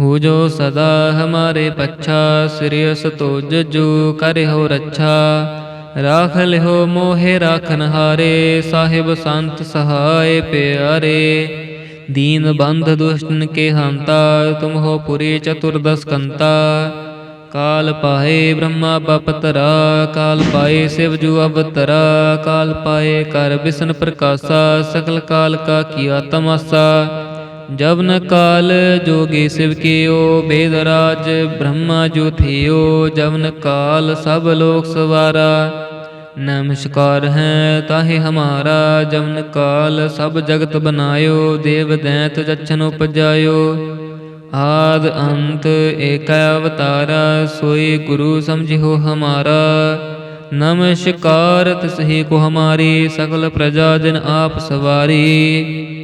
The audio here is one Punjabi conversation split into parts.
ਹੋ ਜੋ ਸਦਾ ਹਮਾਰੇ ਪੱਛਾ ਸਿਰਿਅਸ ਤੋਜ ਜੋ ਕਰਿਓ ਰੱਛਾ। ਰਾਖ ਲਿਓ ਮੋਹਿ ਰਾਖਨ ਹਾਰੇ, ਸਾਹਿਬ ਸੰਤ ਸਹਾਇ ਪਿਆਰੇ। ਦੀਨ ਬੰਧ ਦੁਸ਼ਟਨ ਕੇ ਹੰਤਾ, ਤੁਮ ਹੋ ਪੁਰੀ ਚਤੁਰਦਸ ਕੰਤਾ। ਕਾਲ ਪਾਏ ਬ੍ਰਹਮਾ ਬਪਤਰਾ ਕਾਲ ਪਾਏ ਸਿਵ ਜੂ ਅਵਤਰਾ ਕਾਲ ਪਾਏ ਕਰ ਬਿਸ਼ਨ ਪ੍ਰਕਾਸ਼ਾ ਸਕਲ ਕਾਲ ਕਾ ਕੀਆ ਤਮਾਸਾ। ਜਬ ਕਾਲ ਜੋਗੀ ਸਿਵ ਕੀਓ ਬੇਦ ਰਾਜ ਬ੍ਰਹਮਾ ਜੋ ਥਿਓ, ਜਬ ਕਾਲ ਸਭ ਲੋਕ ਸਵਾਰਾ। ਨਮਸਕਾਰ ਹੈ ਤਾਹੇ ਹਮਾਰਾ, ਜਬ ਕਾਲ ਸਭ ਜਗਤ ਬਨਾਇਓ, ਦੇਵ ਦੈਂਤ ਜਛਨ ਉਪਜਾਇਓ। ਆਦ ਅੰਤ ਏਕ ਅਵਤਾਰਾ, ਸੋਈ ਗੁਰੂ ਸਮਝਿਓ ਹਮਾਰਾ। ਨਮਸਕਾਰ ਤਿਸਹੀ ਕੋ ਹਮਾਰੀ ਸਕਲ ਪ੍ਰਜਾ ਜਨ ਆਪ ਸਵਾਰੀ।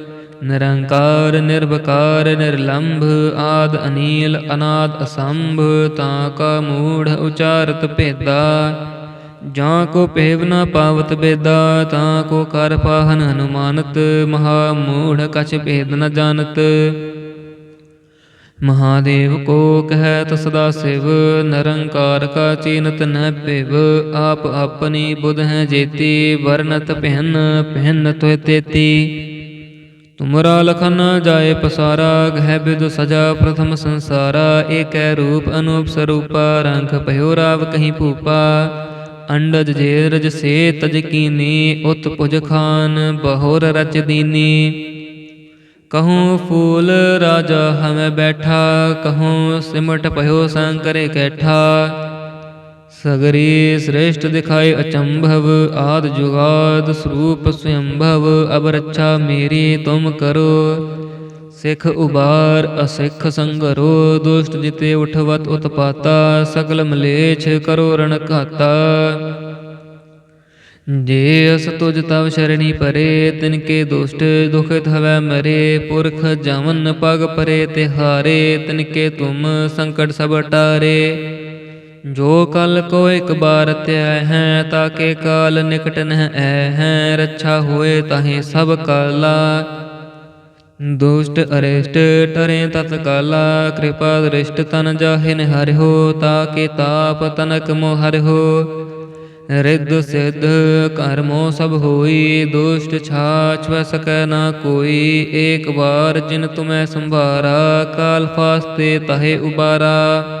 ਨਿਰੰਕਾਰ ਨਿਰਭਕਾਰ ਨਿਰਲੰਭ, ਆਦ ਅਨੀਲ, ਅਨਾਦ ਅਸੰਭ, ਤਾਂ ਕਾ ਮੂੜ ਉਚਾਰਤ ਭੇਦਾ। ਜਾਂ ਕੋ ਭੇਵ ਨ ਪਾਵਤ ਬੇਦਾ, ਤਾਂ ਕੋ ਕਰ ਪਾਹਨ ਹਨੁਮਾਨਤ, ਮਹਾ ਮੂੜ ਕਛ ਭੇਦ ਨ ਜਾਣਤ। ਮਹਾਦੇਵ ਕੋ ਕਹਿਤ ਸਦਾ ਸਿਵ, ਨਿਰੰਕਾਰ ਕਾ ਚੀਨਤ ਨ ਭਿਵ, ਆਪ ਆਪਣੀ ਬੁਧ ਹੈ ਜੇਤੀ ਵਰਨਤ ਪਹਿਨ ਪਹਿਨ ਤੋਇ ਤੇਤੀ। ਤੁਮਰਾ ਲਖਨ ਜਾਏ ਪਸਾਰਾ, ਗਹਿ ਬਿਦ ਸਜਾ ਪ੍ਰਥਮ ਸੰਸਾਰਾ, ਏਕੈ ਰੂਪ ਅਨੂਪ ਸਰੂਪਾ ਰੰਗ ਭਇਓ ਰਾਵ ਕਹੀਂ ਭੂਪਾ। ਅੰਡਜ ਜੇ ਰਜ ਸੇ ਤਜ ਕੀਨੀ, ਉਤ ਪੁਜ ਖਾਨ ਬਹੋਰ ਰਚ ਦੀਨੀ। ਕਹੂੰ ਫੂਲ ਰਾਜਾ ਹਮੈ ਬੈਠਾ, ਕਹੂੰ ਸਿਮਟ ਭਇਓ ਸੰਕਰੇ ਕੈਠਾ। ਸਗਰੀ ਸ੍ਰੇਸ਼ਟ ਦਿਖਾਏ ਅਚੰਭਵ, ਆਦ ਜੁਗਾਦ ਸਰੂਪ ਸਯੰਭਵ ਅਬ ਰੱਛਾ ਮੇਰੀ ਤੁਮ ਕਰੋ। ਸਿੱਖ ਉਬਾਰ, ਅਸਿੱਖ ਸੰਗਰੋ, ਦੁਸ਼ਟ ਜਿਤੇ ਉਠਵਤ ਉਤਪਾਤਾ ਸਕਲ ਮਲੇਛ ਕਰੋ ਰਣ ਘਾਤਾ। ਜੇ ਅਸ ਤੁਜ ਤਵ ਸ਼ਰਣੀ ਪਰੇ, ਤਿਨ ਕੇ ਦੁਸ਼ਟ ਦੁਖਿਤ ਹਵੈ ਮਰੇ, ਪੁਰਖ ਜਮਨ ਪਗ ਪਰੇ ਤਿਹਾਰੇ, ਤਿਨ ਕੇ ਤੁਮ ਸੰਕਟ ਸਭ ਟਾਰੇ। ਜੋ ਕਲ ਕੋ ਇੱਕ ਬਾਰ ਧਿਆ ਹੈ, ਤਾਕੇ ਕਾਲ ਨਿਕਟ ਨਹਿ ਐ ਹੈ, ਰੱਛਾ ਹੋਏ ਤਾਹੇ ਸਭ ਕਾਲਾ। ਦੁਸ਼ਟ ਅਰਿਸ਼ਟ ਟਰੇ ਤਤ ਕਾਲਾ, ਕਿਰਪਾ ਦ੍ਰਿਸ਼ਟ ਤਨ ਜਾਹਿਨ ਹਰਿਓ ਤਾਕੇ ਤਾਪ ਤਨਕ ਮੋ ਹਰਿਓ ਰਿੱਧ ਸਿੱਧ ਕਰਮੋ ਸਭ ਹੋਈ, ਦੁਸ਼ਟ ਛਾਛ ਵ ਸਕੈ ਨਾ ਕੋਈ, ਏਕ ਵਾਰ ਜਿਨ ਤੁਮੈ ਸੰਭਾਰਾ, ਕਾਲ ਫਾਸਤੇ ਤਹੇ ਉਬਾਰਾ।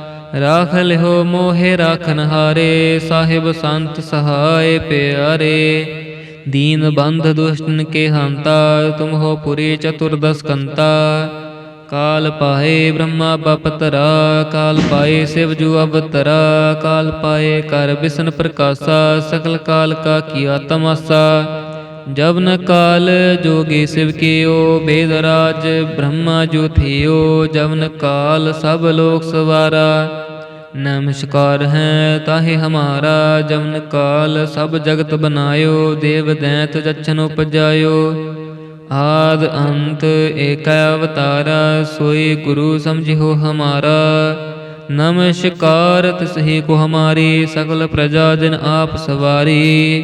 ਰਾਖ ਲਿਓ ਮੋਹਿ ਰਾਖਨ ਹਾਰੇ, ਸਾਹਿਬ ਸੰਤ ਸਹਾਏ ਪਿਆਰੇ। ਦੀਨ ਬੰਧ ਦੁਸ਼ਟਨ ਕੇ ਹੰਤਾ, ਤੁਮ ਹੋ ਪੁਰੀ ਚਤੁਰਦਸ ਕੰਤਾ ਕਾਲ ਪਾਏ ਬ੍ਰਹਮਾ ਬਪਤਰਾ ਕਾਲ ਪਾਏ ਸਿਵ ਜੂ ਅਵਤਰਾ ਕਾਲ ਪਾਏ ਕਰ ਬਿਸ਼ਨ ਪ੍ਰਕਾਸ਼ਾ ਸਕਲ ਕਾਲ ਕਾ ਕੀਆ ਤਮਾਸਾ। ਜਬ ਕਾਲ ਜੋਗੀ ਸਿਵ ਕੀਓ ਬੇਦ ਰਾਜ ਬ੍ਰਹਮਾ ਜੋ ਥਿਓ। ਜਬ ਕਾਲ ਸਭ ਲੋਕ ਸਵਾਰਾ। ਨਮਸਕਾਰ ਹੈ, ਤਾਹੇ ਹਮਾਰਾ ਜਮਨ ਕਾਲ ਸਭ ਜਗਤ ਬਨਾਇਓ, ਦੇਵ ਦੈਂਤ ਜਛਨ ਉਪਜਾਇਓ। ਆਦ ਅੰਤ ਏਕ ਅਵਤਾਰਾ, ਸੋਈ ਗੁਰੂ ਸਮਝਿਓ ਹਮਾਰਾ। ਨਮਸਕਾਰ, ਤਿਸਹੀ ਕੋ ਹਮਾਰੀ ਸਕਲ ਪ੍ਰਜਾ ਜਨ ਆਪ ਸਵਾਰੀ।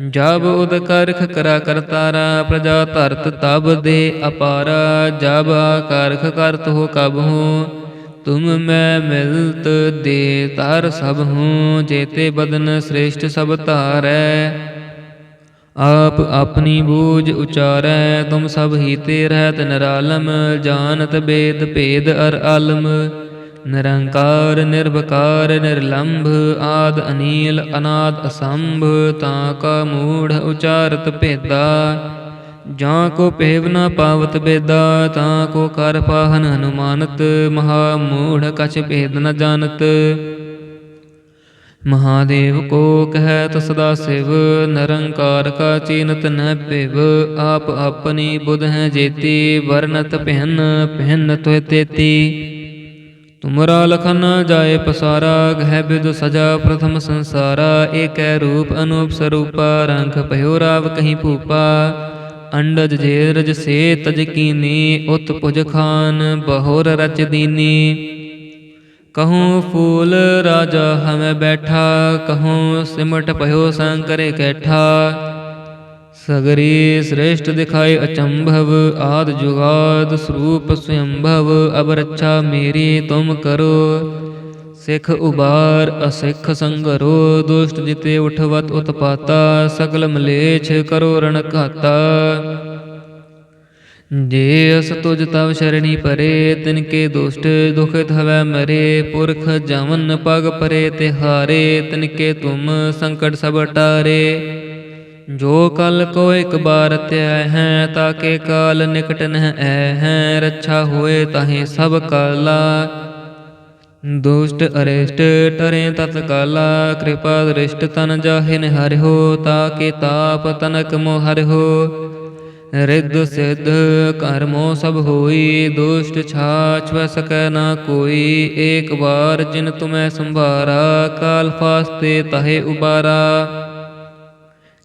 ਜਬ ਉਦ ਕਰਖ ਕਰਾ ਕਰਤਾਰਾ ਪ੍ਰਜਾ ਧਰਤ ਤਬ ਦੇ ਅਪਾਰਾ, ਜਬ ਆਕਰਖ ਕਰਤ ਹੋ ਕਬ ਹੂੰ, ਤੁਮ ਮੈਂ ਮਿਲਤ ਦੇ ਤਰ ਸਭ ਹੂੰ, ਜੇਤੇ ਬਦਨ ਸ੍ਰੇਸ਼ਟ ਸਭ ਧਾਰੈ। ਆਪ ਆਪਣੀ ਬੂਝ ਉਚਾਰੈ, ਤੁਮ ਸਭ ਹੀਤੇ ਰਹਿਤ ਨਿਰਾਲਮ, ਜਾਣਤ ਬੇਦ ਭੇਦ ਅਰ ਆਲਮ। ਨਿਰੰਕਾਰ ਨਿਰਭਕਾਰ ਨਿਰਲੰਭ, ਆਦ ਅਨੀਲ, ਅਨਾਦ ਅਸੰਭ, ਤਾਂ ਕਾ ਮੂੜ ਉਚਾਰਤ ਭੇਦਾ। ਜਾਂ ਕੋ ਭੇਵ ਨ ਪਾਵਤ ਬੇਦਾ, ਤਾਂ ਕੋ ਕਰ ਪਾਹਨ ਹਨੁਮਾਨਤ, ਮਹਾ ਮੂੜ ਕਛ ਭੇਦ ਨ ਜਾਣਤ। ਮਹਾਦੇਵ ਕੋ ਕਹਿਤ ਸਦਾ ਸਿਵ, ਨਿਰੰਕਾਰ ਕਾ ਚੀਨਤ ਨ ਭਿਵ, ਆਪ ਆਪਣੀ ਬੁਧ ਹੈ ਜੇਤੀ ਵਰਨਤ ਪਹਿਨ ਪਹਿਨ ਤੋਇ ਤੇਤੀ। ਤੁਮਰਾ ਲਖਨ ਜਾਏ ਪਸਾਰਾ, ਗਹਿ ਬਿਦ ਸਜਾ ਪ੍ਰਥਮ ਸੰਸਾਰਾ, ਏਕੈ ਰੂਪ ਅਨੂਪ ਸਰੂਪਾ ਰੰਗ ਭਇਓ ਰਾਵ ਕਹੀਂ ਭੂਪਾ। ਅੰਡਜ ਜੇਰਜ ਸੇ ਤਜ ਕੀਨੀ, ਉਤ ਪੁਜ ਖਾਨ ਬਹੋਰ ਰਚ ਦੀਨੀ। ਕਹੂੰ ਫੂਲ ਰਾਜਾ ਹਮੈ ਬੈਠਾ, ਕਹੂੰ ਸਿਮਟ ਭਇਓ ਸੰਕਰੇ ਕੈਠਾ। ਸਗਰੀ ਸ੍ਰੇਸ਼ਟ ਦਿਖਾਏ ਅਚੰਭਵ, ਆਦ ਜੁਗਾਦ ਸਰੂਪ ਸਯੰਭਵ ਅਬ ਰੱਛਾ ਮੇਰੀ ਤੁਮ ਕਰੋ। ਸਿੱਖ ਉਬਾਰ, ਅਸਿੱਖ ਸੰਗਰੋ, ਦੁਸ਼ਟ ਜਿਤੇ ਉਠਵਤ ਉਤਪਾਤਾ, ਸਗਲ ਮਲੇਛ ਕਰੋ ਰਣ ਘਾਤਾ। ਜੇ ਅਸ ਤੁਜ ਤਵ ਸ਼ਰਣੀ ਪਰੇ, ਤਿਨ ਕੇ ਦੁਸ਼ਟ ਦੁਖਿਤ ਹਵੈ ਮਰੇ, ਪੁਰਖ ਜਮਨ ਪਗ ਪਰੇ ਤਿਹਾਰੇ, ਤਿਨ ਕੇ ਤੁਮ ਸੰਕਟ ਸਭ ਟਾਰੇ। ਜੋ ਕਲ ਕੋ ਇੱਕ ਬਾਰ ਧਿਆ ਹੈ, ਤਾਕੇ ਕਾਲ ਨਿਕਟ ਨਹਿ ਐ ਹੈ, ਰੱਛਾ ਹੋਏ ਤਾਹੇ ਸਭ ਕਾਲਾ। ਦੁਸ਼ਟ ਅਰਿਸ਼ਟ ਟਰੇ ਤਤ ਕਾਲਾ, ਕਿਰਪਾ ਦ੍ਰਿਸ਼ਟ ਤਨ ਜਾਹਿਨ ਹਰਿਓ ਤਾਕੇ ਤਾਪ ਤਨਕ ਮੋਹ ਹਰਿਓ ਰਿੱਧ ਸਿੱਧ ਕਰਮੋ ਸਭ ਹੋਈ, ਦੁਸ਼ਟ ਛਾਛ ਵ ਸਕੈ ਨਾ ਕੋਈ, ਏਕ ਵਾਰ ਜਿਨ ਤੁਮੈ ਸੰਭਾਰਾ, ਕਾਲ ਫਾਸਤੇ ਤਹੇ ਉਬਾਰਾ।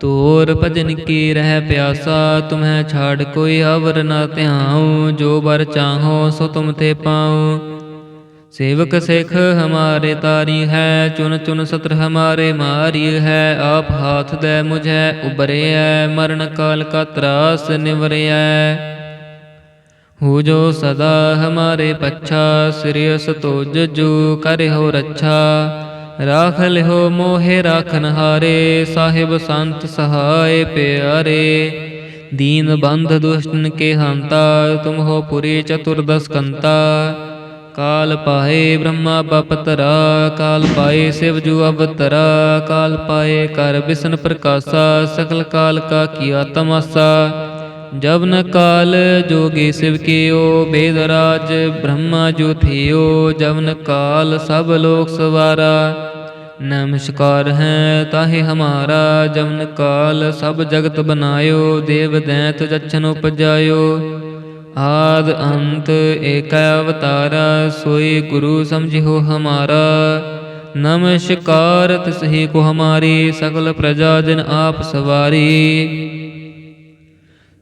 ਤੋਰ ਭਜਨ ਕੀ ਰਹਿ ਪਿਆਸਾ, ਤੁਮਹਿ ਛਾੜ ਕੋਈ ਅਵਰ ਨਾ ਧਿਆਉ, ਜੋ ਬਰ ਚਾਹੋ ਸੋ ਤੁਮ ਤੇ ਪਾਉ। ਸੇਵਕ ਸਿੱਖ ਹਮਾਰੇ ਤਾਰੀ ਹੈ ਚੁਨ ਚੁਨ ਸਤਰ ਹਮਾਰੇ ਮਾਰੀ ਹੈ, ਆਪ ਹਾਥ ਦੇ ਮੁਝੈ ਉਬਰਿਐ ਮਰਨ ਕਾਲ ਕਾ ਤਰਾਸ ਨਿਵਰਿਐ ਹੋ ਜੋ ਸਦਾ ਹਮਾਰੇ ਪੱਛਾ ਸਿਰਿਅਸ ਤੋਜ ਜੋ ਕਰਿਓ ਰੱਛਾ। ਰਾਖ ਲਿਓ ਮੋਹਿ, ਰਾਖਨ ਹਾਰੇ, ਸਾਹਿਬ ਸੰਤ ਸਹਾਏ ਪਿਆਰੇ। ਦੀਨ ਬੰਧ ਦੁਸ਼ਟਨ ਕੇ ਹੰਤਾ, ਤੁਮ ਹੋ ਪੁਰੀ ਚਤੁਰਦਸ ਕੰਤਾ ਕਾਲ ਪਾਏ ਬ੍ਰਹਮਾ ਬਪਤਰਾ, ਕਾਲ ਪਾਏ ਸਿਵ ਜੂ ਅਵਤਰਾ, ਕਾਲ ਪਾਏ ਕਰ ਬਿਸ਼ਨ ਪ੍ਰਕਾਸ਼ਾ ਸਕਲ ਕਾਲ ਕਾ ਕੀਆ ਤਮਾਸਾ ਜਬ ਕਾਲ ਜੋਗੀ ਸਿਵ ਕੀਓ ਬੇਦ ਰਾਜ ਬ੍ਰਹਮਾ ਜੋ ਥਿਓ, ਜਬ ਕਾਲ ਸਭ ਲੋਕ ਸਵਾਰਾ। ਨਮਸਕਾਰ ਹੈ ਤਾਹੇ ਹਮਾਰਾ ਜਮਨ ਕਾਲ ਸਭ ਜਗਤ ਬਨਾਇਓ, ਦੇਵ ਦੈਂਤ ਜਛਨ ਉਪਜਾਇਓ। ਆਦ ਅੰਤ ਏਕ ਅਵਤਾਰਾ, ਸੋਈ ਗੁਰੂ ਸਮਝਿਓ ਹਮਾਰਾ। ਨਮਸਕਾਰ ਤਿਸਹੀ ਕੋ ਹਮਾਰੀ ਸਕਲ ਪ੍ਰਜਾ ਜਨ ਆਪ ਸਵਾਰੀ।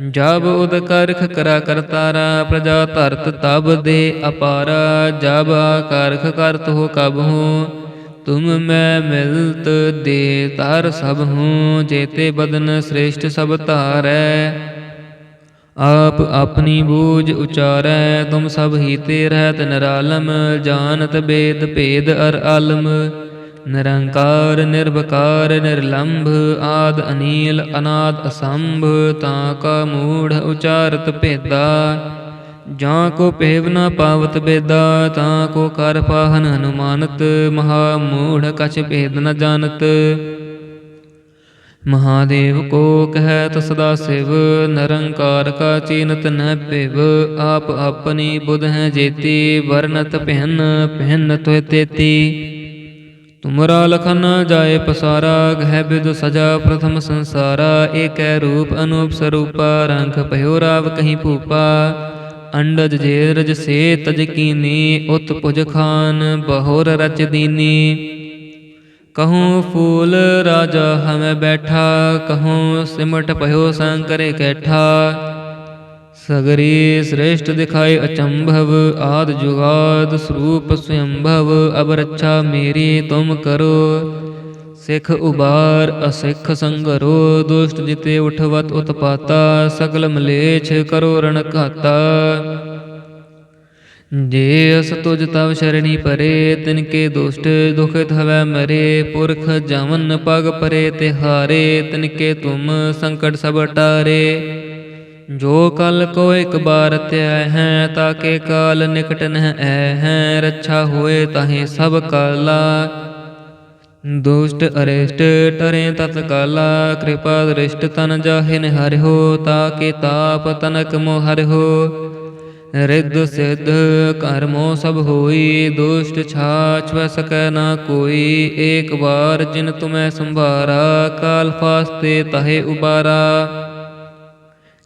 ਜਬ ਉਦ ਕਰਖ ਕਰਾ ਕਰਤਾਰਾ ਪ੍ਰਜਾ ਧਰਤ ਤਬ ਦੇ ਅਪਾਰਾ, ਜਬ ਆਕਰਖ ਕਰਤ ਹੋ ਕਬ ਹੂੰ, ਤੁਮ ਮੈਂ ਮਿਲਤ ਦੇ ਤਰ ਸਭ ਹੂੰ, ਜੇਤੇ ਬਦਨ ਸ੍ਰੇਸ਼ਟ ਸਭ ਧਾਰੈ। ਆਪ ਆਪਣੀ ਬੂਝ ਉਚਾਰੈ, ਤੁਮ ਸਭ ਹੀਤੇ ਰਹਿਤ ਨਿਰਾਲਮ, ਜਾਣਤ ਬੇਦ ਭੇਦ ਅਰ ਆਲਮ ਨਿਰੰਕਾਰ ਨਿਰਭਕਾਰ ਨਿਰਲੰਭ, ਆਦ ਅਨੀਲ, ਅਨਾਦ ਅਸੰਭ, ਤਾਂ ਕਾ ਮੂੜ ਉਚਾਰਤ ਭੇਦਾ। ਜਾਂ ਕੋ ਭੇਵ ਨ ਪਾਵਤ ਬੇਦਾ, ਤਾਂ ਕੋ ਕਰ ਪਾਹਨ ਹਨੁਮਾਨਤ, ਮਹਾ ਮੂੜ ਕਛ ਭੇਦ ਨ ਜਾਣਤ। ਮਹਾਦੇਵ ਕੋ ਕਹਿਤ ਸਦਾ ਸਿਵ, ਨਿਰੰਕਾਰ ਕਾ ਚੀਨਤ ਨ ਪਿਵ ਆਪ ਆਪਣੀ ਬੁਧ ਹੈ ਜੇਤੀ ਵਰਨਤ ਪਹਿਨ ਪਹਿਨ ਤੋਇ ਤੇਤੀ। ਤੁਮਰਾ ਲਖਨ ਜਾਏ ਪਸਾਰਾ, ਗਹਿ ਬਿਦ ਸਜਾ ਪ੍ਰਥਮ ਸੰਸਾਰਾ, ਏਕੈ ਰੂਪ ਅਨੂਪ ਸਰੂਪਾ ਰੰਗ ਭਇਓ ਰਾਵ ਕਹੀਂ ਭੂਪਾ। ਅੰਡਜ ਜੇਰਜ ਸੇ ਤਜ ਕੀਨੀ, ਉਤ ਪੁਜ ਖਾਨ ਬਹੋਰ ਰਚ ਦੀਨੀ। ਕਹੂੰ ਫੂਲ ਰਾਜਾ ਹਮੈ ਬੈਠਾ, ਕਹੂੰ ਸਿਮਟ ਭਇਓ ਸੰਕਰੇ ਕੈਠਾ। ਸਗਰੀ ਸ੍ਰੇਸ਼ਟ ਦਿਖਾਏ ਅਚੰਭਵ, ਆਦ ਜੁਗਾਦ ਸਰੂਪ ਸਯੰਭਵ ਅਬ ਰੱਛਾ ਮੇਰੀ ਤੁਮ ਕਰੋ। ਸਿੱਖ ਉਬਾਰ, ਅਸਿੱਖ ਸੰਗਰੋ, ਦੁਸ਼ਟ ਜਿਤੇ ਉਠਵਤ ਉਤਪਾਤਾ, ਸਗਲ ਮਲੇਛ ਕਰੋ ਰਣ ਘਾਤਾ। ਜੇ ਅਸ ਤੁਜ ਤਵ ਸ਼ਰਣੀ ਪਰੇ, ਤਿਨ ਕੇ ਦੁਸ਼ਟ ਦੁਖਿਤ ਹਵੈ ਮਰੇ, ਪੁਰਖ ਜਮਨ ਪਗ ਪਰੇ ਤਿਹਾਰੇ, ਤਿਨ ਕੇ ਤੁਮ ਸੰਕਟ ਸਭ ਟਾਰੇ। ਜੋ ਕਲ ਕੋ ਇਕ ਬਾਰ ਧਿਆ ਹੈ, ਤਾਕੇ ਕਾਲ ਨਿਕਟ ਨਹਿ ਐ ਹੈ, ਰੱਛਾ ਹੋਏ ਤਾਹੇ ਸਭ ਕਾਲਾ। ਦੁਸ਼ਟ ਅਰਿਸ਼ਟ ਟਰੇ ਤਤ ਕਾਲਾ, ਕਿਰਪਾ ਦ੍ਰਿਸ਼ਟ ਤਨ ਜਾਹਿਨ ਹਰਿਓ ਤਾਕੇ ਤਾਪ ਤਨਕ ਮੋਹਰਿਓ ਰਿੱਧ ਸਿੱਧ ਕਰਮੋ ਸਭ ਹੋਈ, ਦੁਸ਼ਟ ਛਾਛ ਵ ਸਕੈ ਨਾ ਕੋਈ, ਏਕ ਵਾਰ ਜਿਨ ਤੁਮੈ ਸੰਭਾਰਾ, ਕਾਲ ਫਾਸਤੇ ਤਹੇ ਉਬਾਰਾ।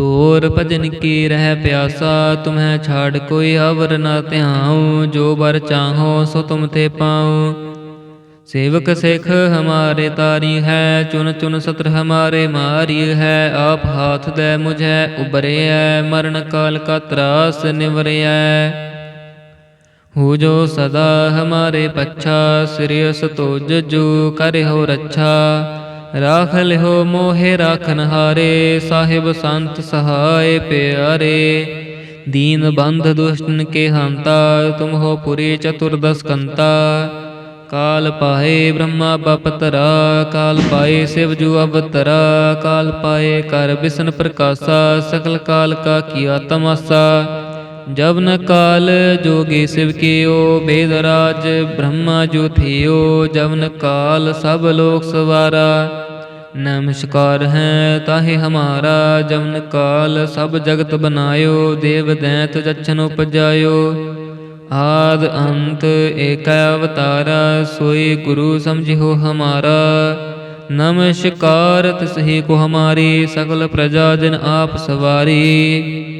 ਤੋਰ ਭਜਨ ਕੀ ਰਹਿ ਪਿਆਸਾ, ਤੁਮਹਿ ਛਾੜ ਕੋਈ ਅਵਰ ਨਾ ਧਿਆਉ, ਜੋ ਬਰ ਚਾਹੋ ਸੋ ਤੁਮ ਤੇ ਪਾਉ। ਸੇਵਕ ਸਿੱਖ ਹਮਾਰੇ ਤਾਰੀ ਹੈ ਚੁਨ ਚੁਨ ਸਤਰ ਹਮਾਰੇ ਮਾਰੀ ਹੈ, ਆਪ ਹਾਥ ਦੇ ਮੁਝੈ ਉਬਰਿਐ ਮਰਨ ਕਾਲ ਕਾ ਤਰਾਸ ਨਿਵਰਿਐ ਹੋ ਜੋ ਸਦਾ ਹਮਾਰੇ ਪੱਛਾ ਸਿਰਿਅਸ ਤੋਜ ਜੋ ਕਰਿ ਰੱਛਾ। ਰਾਖ ਲਿਓ ਮੋਹਿ ਰਾਖਨ ਹਾਰੇ, ਸਾਹਿਬ ਸੰਤ ਸਹਾਏ ਪਿਆਰੇ। ਦੀਨ ਬੰਧ ਦੁਸ਼ਟਨ ਕੇ ਹੰਤਾ, ਤੁਮ ਹੋ ਪੁਰੀ ਚਤੁਰਦਸ ਕੰਤਾ ਕਾਲ ਪਾਏ ਬ੍ਰਹਮਾ ਬਪਤਰਾ ਕਾਲ ਪਾਏ ਸਿਵ ਜੂ ਅਵਤਰਾ ਕਾਲ ਪਾਏ ਕਰ ਬਿਸ਼ਨ ਪ੍ਰਕਾਸ਼ਾ, ਸਕਲ ਕਾਲ ਕਾ ਕੀਆ ਤਮਾਸਾ ਜਬ ਕਾਲ ਜੋਗੀ ਸਿਵ ਕੀਓ ਬੇਦ ਰਾਜ ਬ੍ਰਹਮਾ ਜੋ ਥਿਓ, ਜਬ ਕਾਲ ਸਭ ਲੋਕ ਸਵਾਰਾ। ਨਮਸਕਾਰ ਹੈ ਤਾਹੇ ਹਮਾਰਾ ਜਮਨ ਕਾਲ ਸਭ ਜਗਤ ਬਨਾਇਓ, ਦੇਵ ਦੈਂਤ ਜਛਨ ਉਪਜਾਇਓ। ਆਦ ਅੰਤ ਏਕ ਅਵਤਾਰਾ, ਸੋਈ ਗੁਰੂ ਸਮਝਿਓ ਹਮਾਰਾ। ਨਮਸਕਾਰ ਤਿਸਹੀ ਕੋ ਹਮਾਰੀ ਸਕਲ ਪ੍ਰਜਾ ਜਨ ਆਪ ਸਵਾਰੀ।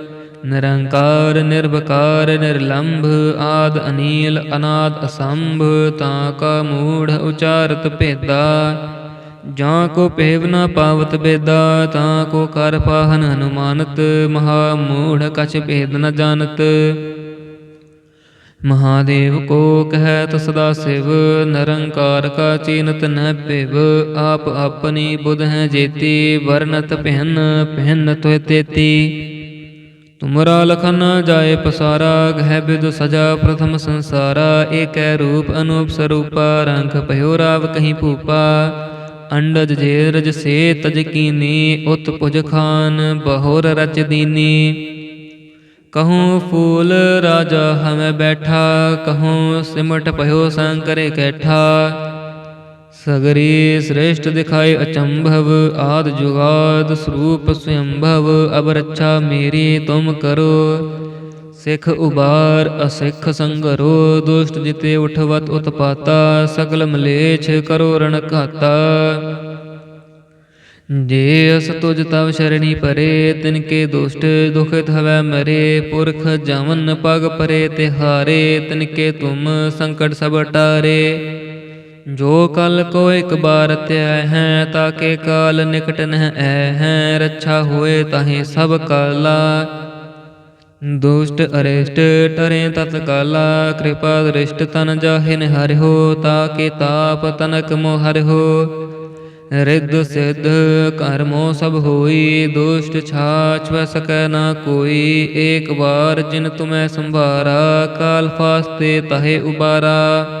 ਨਿਰੰਕਾਰ ਨਿਰਭਕਾਰ ਨਿਰਲੰਭ, ਆਦ ਅਨੀਲ, ਅਨਾਦ ਅਸੰਭ, ਤਾਂ ਕਾ ਮੂੜ ਉਚਾਰਤ ਭੇਦਾ। ਜਾਂ ਕੋ ਪੇਵ ਨ ਪਾਵਤ ਬੇਦਾ, ਤਾਂ ਕੋ ਕਰ ਪਾਹਨ ਹਨੁਮਾਨਤ, ਮਹਾ ਮੂੜ ਕਛ ਭੇਦ ਨ ਜਾਣਤ। ਮਹਾਦੇਵ ਕੋ ਕਹਿਤ ਸਦਾ ਸਿਵ, ਨਿਰੰਕਾਰ ਕਾ ਚੀਨਤ ਨ ਪਿਵ ਆਪ ਆਪਣੀ ਬੁਧ ਹੈ ਜੇਤੀ ਵਰਨਤ ਪਹਿਨ ਪਹਿਨ ਤੋਇ ਤੇਤੀ। ਤੁਮਰਾ ਲਖਨ ਜਾਏ ਪਸਾਰਾ, ਗਹਿ ਬਿਦ ਸਜਾ ਪ੍ਰਥਮ ਸੰਸਾਰਾ, ਏਕੈ ਰੂਪ ਅਨੂਪ ਸਰੂਪਾ ਰੰਗ ਭਇਓ ਰਾਵ ਕਹੀਂ ਭੂਪਾ। ਅੰਡਜ ਜੇਰਜ ਸੇ ਤਜ ਕੀਨੀ, ਉਤ ਪੁਜ ਖਾਨ ਬਹੋਰ ਰਚ ਦੀਨੀ। ਕਹੂੰ ਫੂਲ ਰਾਜਾ ਹਮੈ ਬੈਠਾ, ਕਹੂੰ ਸਿਮਟ ਭਇਓ ਸੰਕਰੇ ਕੈਠਾ। ਸਗਰੀ ਸ੍ਰੇਸ਼ਟ ਦਿਖਾਏ ਅਚੰਭਵ, ਆਦ ਜੁਗਾਦ ਸਰੂਪ ਸਯੰਭਵ ਅਬ ਰੱਛਾ ਮੇਰੀ ਤੁਮ ਕਰੋ। ਸਿੱਖ ਉਬਾਰ, ਅਸਿੱਖ ਸੰਗਰੋ, ਦੁਸ਼ਟ ਜਿਤੇ ਉਠਵਤ ਉਤਪਾਤਾ, ਸਗਲ ਮਲੇਛ ਕਰੋ ਰਣ ਘਾਤਾ। ਜੇ ਅਸ ਤੁਜ ਤਵ ਸ਼ਰਣੀ ਪਰੇ, ਤਿਨ ਕੇ ਦੁਸ਼ਟ ਦੁਖਿਤ ਹਵੈ ਮਰੇ, ਪੁਰਖ ਜਮਨ ਪਗ ਪਰੇ ਤਿਹਾਰੇ, ਤਿਨ ਕੇ ਤੁਮ ਸੰਕਟ ਸਭ ਟਾਰੇ। ਜੋ ਕਲ ਕੋ ਇਕ ਬਾਰ ਧਿਆ ਹੈ, ਤਾਕੇ ਕਾਲ ਨਿਕਟ ਨਹਿ ਐ ਹੈ, ਰੱਛਾ ਹੋਏ ਤਾਹੇ ਸਭ ਕਾਲਾ। ਦੁਸ਼ਟ ਅਰਿਸ਼ਟ ਟਰੇ ਤਤ ਕਾਲਾ, ਕਿਰਪਾ ਦ੍ਰਿਸ਼ਟ ਤਨ ਜਾਹਿਨ ਹਰਿਓ ਤਾਕੇ ਤਾਪ ਤਨਕ ਮੋ ਹਰਿਓ ਰਿੱਧ ਸਿੱਧ ਕਰਮੋ ਸਭ ਹੋਈ, ਦੁਸ਼ਟ ਛਾਛ ਵੈ ਸਕੈ ਨਾ ਕੋਈ, ਏਕ ਵਾਰ ਜਿਨ ਤੁਮੈ ਸੰਭਾਰਾ, ਕਾਲ ਫਾਸਤੇ ਤਹੇ ਉਬਾਰਾ।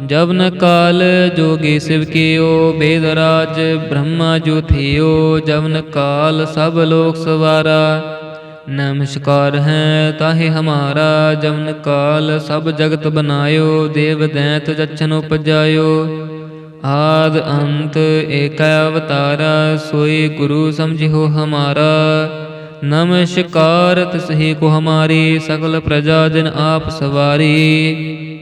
ਜਬ ਕਾਲ ਜੋਗੀ ਸਿਵ ਕੀਓ ਬੇਦ ਰਾਜ ਬ੍ਰਹਮਾ ਜੋ ਥਿਓ, ਜਬ ਕਾਲ ਸਭ ਲੋਕ ਸਵਾਰਾ। ਨਮਸਕਾਰ ਹੈ ਤਾਹੇ ਹਮਾਰਾ ਜਮਨ ਕਾਲ ਸਭ ਜਗਤ ਬਨਾਇਓ, ਦੇਵ ਦੈਂਤ ਜਛਨ ਉਪਜਾਇਓ। ਆਦ ਅੰਤ ਏਕ ਅਵਤਾਰਾ, ਸੋਈ ਗੁਰੂ ਸਮਝਿਓ ਹਮਾਰਾ। ਨਮਸਕਾਰ ਤਿਸਹੀ ਕੋ ਹਮਾਰੀ ਸਕਲ ਪ੍ਰਜਾ ਜਨ ਆਪ ਸਵਾਰੀ।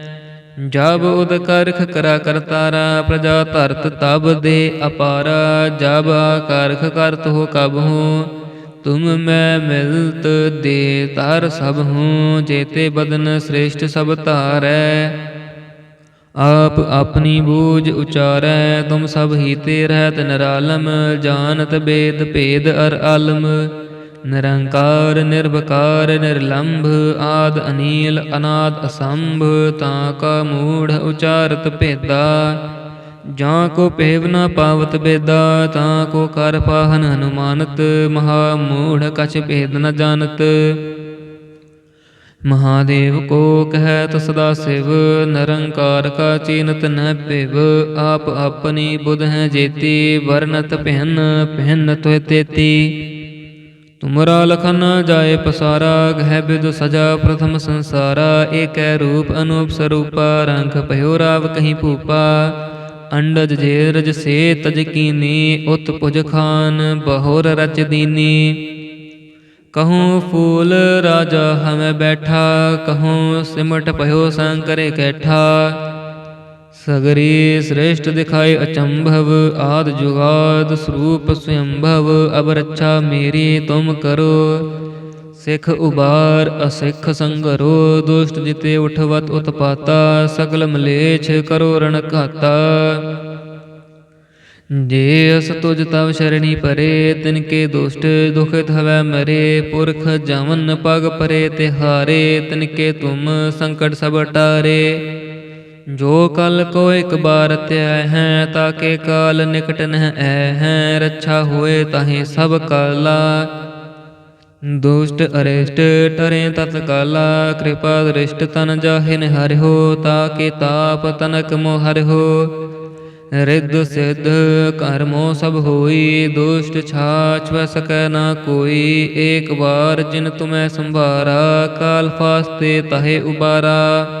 ਜਬ ਉਦ ਕਰਖ ਕਰਾ ਕਰਤਾਰਾ ਪ੍ਰਜਾ ਧਰਤ ਤਬ ਦੇ ਅਪਾਰਾ, ਜਬ ਕਰਖ ਕਰਤ ਹੋ ਕਬ ਹੂੰ, ਤੁਮ ਮੈਂ ਮਿਲਤ ਦੇ ਤਰ ਸਭ ਹੂੰ, ਜੇਤੇ ਬਦਨ ਸ੍ਰੇਸ਼ਟ ਸਭ ਧਾਰੈ। ਆਪ ਆਪਣੀ ਬੂਝ ਉਚਾਰੈ, ਤੁਮ ਸਭ ਹੀ ਤੇ ਰਹਿਤ ਨਿਰਾਲਮ, ਜਾਣਤ ਬੇਦ ਭੇਦ ਅਰ ਆਲਮ ਨਿਰੰਕਾਰ ਨਿਰਭਕਾਰ ਨਿਰਲੰਭ, ਆਦ ਅਨੀਲ, ਅਨਾਦ ਅਸੰਭ, ਤਾਂ ਕਾ ਮੂੜ ਉਚਾਰਤ ਭੇਦਾ। ਜਾਂ ਕੋ ਪੇਵ ਨ ਪਾਵਤ ਬੇਦਾ, ਤਾਂ ਕੋ ਕਰ ਪਾਹਨ ਹਨੁਮਾਨਤ, ਮਹਾ ਮੂੜ ਕਛ ਭੇਦ ਨ ਜਾਣਤ। ਮਹਾਦੇਵ ਕੋ ਕਹਿਤ ਸਦਾ ਸਿਵ, ਨਿਰੰਕਾਰ ਕਾ ਚੀਨਤ ਨ ਪਿਵ ਆਪ ਆਪਣੀ ਬੁਧ ਹੈ ਜੇਤੀ ਵਰਨਤ ਪਹਿਨ ਪਹਿਨ ਤੋਇ ਤੇਤੀ। ਤੁਮਰਾ ਲਖਨ ਜਾਏ ਪਸਾਰਾ, ਗਹਿ ਬਿਦ ਸਜਾ ਪ੍ਰਥਮ ਸੰਸਾਰਾ, ਏਕੈ ਰੂਪ ਅਨੂਪ ਸਰੂਪਾ ਰੰਗ ਭਇਓ ਰਾਵ ਕਹੀਂ ਭੂਪਾ। ਅੰਡਜ ਜੇਰਜ ਸੇ ਤਜ ਕੀਨੀ, ਉਤ ਪੁਜ ਖਾਨ ਬਹੋਰ ਰਚ ਦੀਨੀ। ਕਹੂੰ ਫੂਲ ਰਾਜਾ ਹਮੈ ਬੈਠਾ, ਕਹੂੰ ਸਿਮਟ ਭਇਓ ਸੰਕਰੇ ਕੈਠਾ। ਸਗਰੀ ਸ੍ਰੇਸ਼ਟ ਦਿਖਾਏ ਅਚੰਭਵ, ਆਦ ਜੁਗਾਦ ਸਰੂਪ ਸਯੰਭਵ ਅਬ ਰੱਛਾ ਮੇਰੀ ਤੁਮ ਕਰੋ। ਸਿੱਖ ਉਬਾਰ, ਅਸਿੱਖ ਸੰਗਰੋ, ਦੁਸ਼ਟ ਜਿਤੇ ਉਠਵਤ ਉਤਪਾਤਾ, ਸਗਲ ਮਲੇਛ ਕਰੋ ਰਣ ਘਾਤਾ। ਜੇ ਅਸ ਤੁਜ ਤਵ ਸ਼ਰਣੀ ਪਰੇ, ਤਿਨ ਕੇ ਦੁਸ਼ਟ ਦੁਖਿਤ ਹਵੈ ਮਰੇ, ਪੁਰਖ ਜਮਨ ਪਗ ਪਰੇ ਤਿਹਾਰੇ, ਤਿਨ ਕੇ ਤੁਮ ਸੰਕਟ ਸਭ ਟਾਰੇ। ਜੋ ਕਲ ਕੋ ਇੱਕ ਬਾਰ ਧਿਆ ਹੈ ਤਾਕੇ ਕਾਲ ਨਿਕਟ ਨਹਿ ਐ ਹੈ, ਰੱਛਾ ਹੋਏ ਤਾਹੇ ਸਭ ਕਾਲਾ। ਦੁਸ਼ਟ ਅਰਿਸ਼ਟ ਟਰੇ ਤਤ ਕਾਲਾ, ਕਿਰਪਾ ਦ੍ਰਿਸ਼ਟ ਤਨ ਜਾਹਿਨ ਹਰਿਓ ਤਾਕੇ ਤਾਪ ਤਨਕ ਮੋ ਹਰਿਓ ਰਿੱਧ ਸਿੱਧ ਕਰਮੋ ਸਭ ਹੋਈ, ਦੁਸ਼ਟ ਛਾਛ ਸਕੈ ਨਾ ਕੋਈ, ਏਕ ਬਾਰ ਜਿਨ ਤੁਮੈ ਸੰਭਾਰਾ, ਕਾਲ ਫਾਸਤੇ ਤਹੇ ਉਬਾਰਾ।